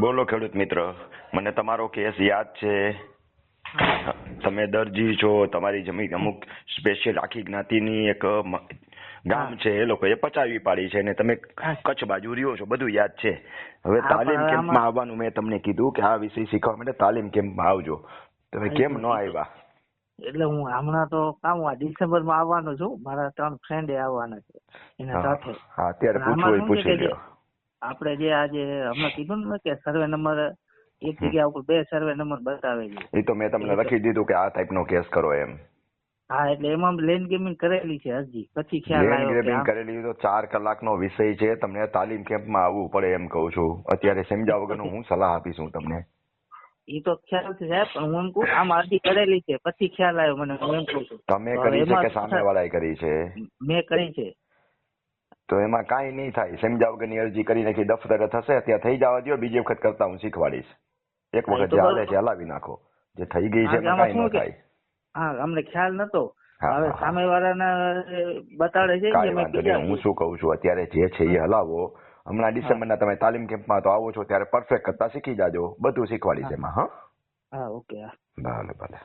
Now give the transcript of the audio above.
બોલો ખેડૂત મિત્ર મને તમારો કેસ યાદ છે. તમે દરજી છો તમારી જમીન અમુક સ્પેશિયલ આખી જ્ઞાતિની એક ગામ છે એ લોકોએ પચાવી પાડી છે અને તમે કચ્છ બાજુ રહ્યો છો બધું યાદ છે. હવે તાલીમ કેમ્પમાં આવવાનું મેં તમને કીધું કે આ વિષય શીખવા માટે તાલીમ કેમ્પમાં આવજો. તમે કેમ ન આવ્યા? એટલે હું હમણાં તો કામ આ ડિસેમ્બરમાં આવવાનો છું. મારા ત્રણ ફ્રેન્ડ આવવાના છે. એના સાથે. હા, અત્યારે પૂછવું પૂછી લ્યો. આપણે જે આજે હમણાં કીધું ને કે સર્વે નંબર એક જગ્યા ઉપર બે સર્વે નંબર બતાવે છે. એ તો મેં તમને લખી દીધું કે આ ટાઈપનો કેસ કરો એમ. હા એટલે એમાં લેન ગેમિંગ કરેલી છે હજી. પછી ખ્યાલ આવ્યો કે ગેમિંગ કરેલી તો ચાર કલાકનો વિષય છે. તમને તાલીમ કેમ્પમાં આવવું પડે એમ કહું છું. અત્યારે સમજાવ વગરનું હું સલાહ આપીશ તમને. ઈ તો ખ્યાલ છે સાહેબ પણ હું એમ કહું આમ અરજી કરેલી છે. પછી ખ્યાલ આવ્યો મને હું એમ કહું છું. તમે કરી છે કે સામે વાળાએ કરી છે? મેં કરી છે. તો એમાં કાંઈ નહીં થાય. સમજ્યા વગરની અરજી કરી નાખી દફતરે થશે ત્યાં થઈ જવા દો બીજી વખત કરતા હું શીખવાડીશ. એક વખત જે હાલે છે હલાવી નાખો. જે થઈ ગઈ છે કાંઈ ન થાય. હા અમને ખ્યાલ નતો. હવે. સામે બતાડે છે કે હું શું કહું છું અત્યારે જે છે એ હલાવો. હમણાં ડિસેમ્બરના તમે તાલીમ કેમ્પમાં તો આવો છો ત્યારે પરફેક્ટ કરતા શીખી જાજો. બધું શીખવાડીશ છે એમાં હા? હા ઓકે ભલે ભલે.